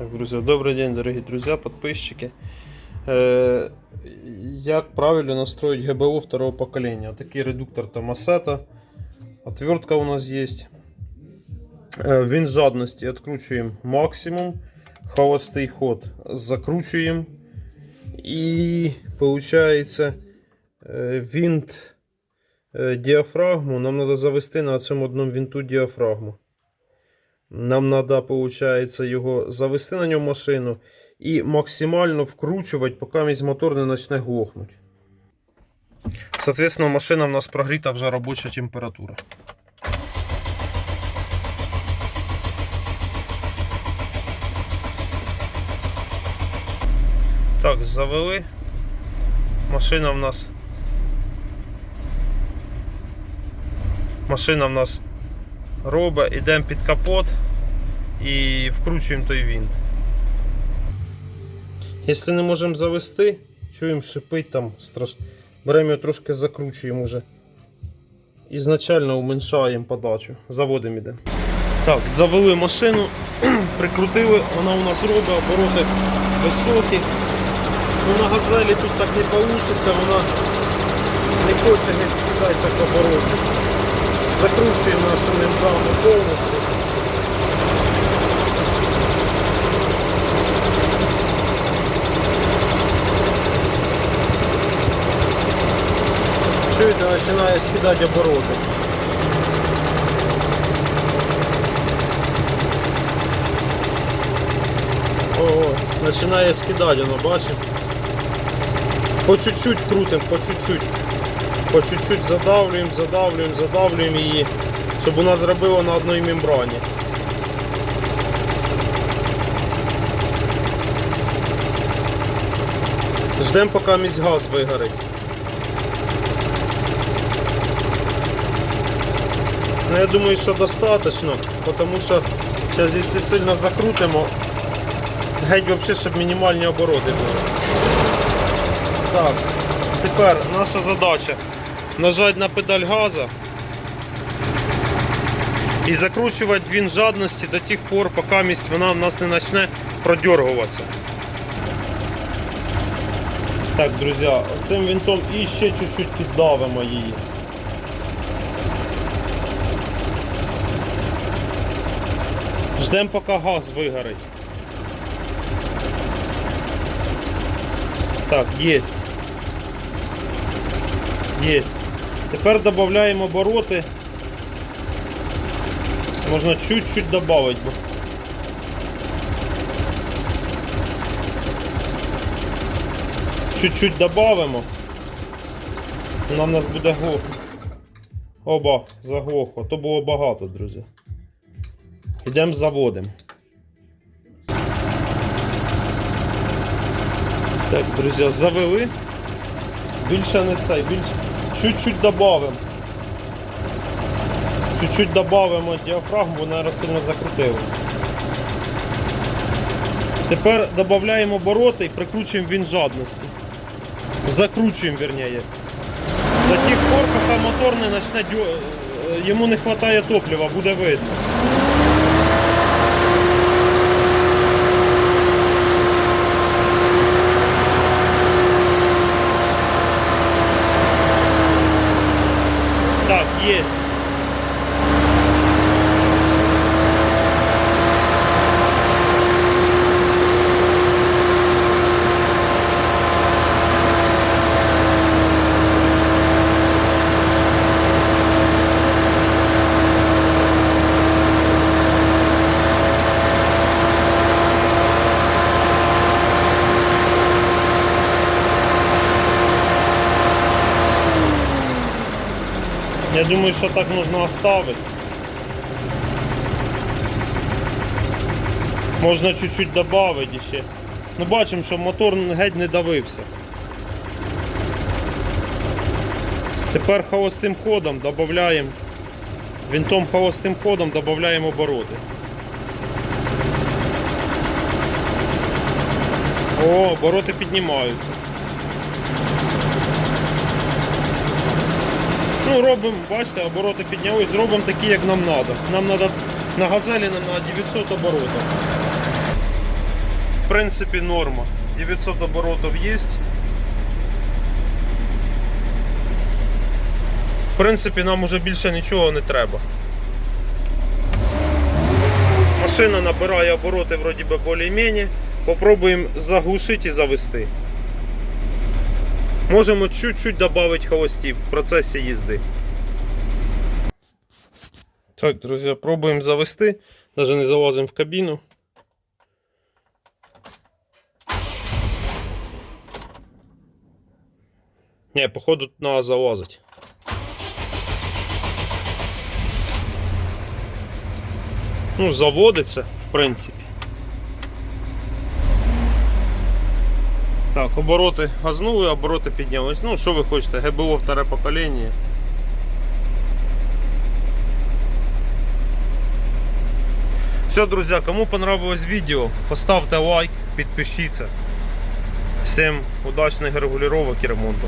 Так, друзья, добрый день, дорогие друзья, подписчики. Э, Як правильно настроить ГБО второго поколения? Такий редуктор Томасета. Отвертка у нас есть. Э, Винт жадности откручиваем максимум. Холостый ход закручиваем. И получается э, винт э, диафрагму. Нам надо завести на цьому одному винту диафрагму. Нам треба, виходить, його завести на ньому машину і максимально вкручувати, поки мій мотор не почне глохнути. Соответственно, машина в нас прогріта вже робоча температура. Так, завели. Машина в нас. Машина в нас робить, йдемо під капот і вкручуємо той винт. Якщо не можемо завести, чуємо шипить там страш... Беремо його трошки закручуємо уже. Ізначально уменьшаємо подачу. Заводимо іде. Так, завели машину, прикрутили, вона у нас робить, обороти високі. Ну на газелі тут так не вийде, вона не хоче геть скидати так обороти. Закручуємо нашу мембрану повністю. Чуєте, починає скидати обороти. Ого, починає скидати, воно бачимо. По чуть-чуть крутимо, по чуть-чуть. По чуть-чуть задавлюємо, задавлюємо, задавлюємо її, щоб вона зробила на одній мембрані. Ждемо, поки місь газ вигорить. Ну, я думаю, що достатньо, тому що зараз, якщо сильно закрутимо, геть взагалі, щоб мінімальні обороти були. Так, тепер наша задача нажати на педаль газа і закручувати він жадності до тих пор, поки місць вона в нас не почне продергуватися. Так, друзі, цим винтом і ще чуть-чуть піддавимо її. Ждемо, поки газ вигорить. Так, єсть. Єсть. Тепер додаємо обороти. Можна чуть-чуть додати. Чуть-чуть додамо. Вона в нас буде глохнути. Оба, заглохло. То було багато, друзі. Йдемо заводимо. Так, друзі, завели. Більше не цей, більше. Чуть-чуть додамо. Чуть-чуть додамо діафрагму, бо наверное, сильно закрутили. Тепер додаємо обороти і прикручуємо він жадності. Закручуємо, верніше. До тих пор, поки мотор не почне е, йому не вистачає топлива, буде видно. Так, Я думаю, що так можна оставити. Можна чуть-чуть додати ще. Ну бачимо, що мотор геть не давився. Тепер холостим ходом додаємо. Вінтом холостим ходом додаємо обороти. О, обороти піднімаються. Ну, робимо, бачите, обороти піднялись, зробимо такі, як нам треба. Нам треба на газелі на 900 оборотів. В принципі, норма. 900 оборотів є. В принципі, нам уже більше нічого не треба. Машина набирає обороти вроді би більш-менш. Попробуємо заглушити і завести. Можемо чуть-чуть додати холостів в процесі їзди. Так, друзі, пробуємо завести. Навіть не залазимо в кабіну. Не, походу треба залазити. Ну, заводиться, в принципі. Так, обороти газнули, обороти піднялись. Ну, що ви хочете, ГБО вторе покоління. Все, друзі, кому понравилось відео, поставте лайк, підпишіться. Всім удачних регулювання і ремонту.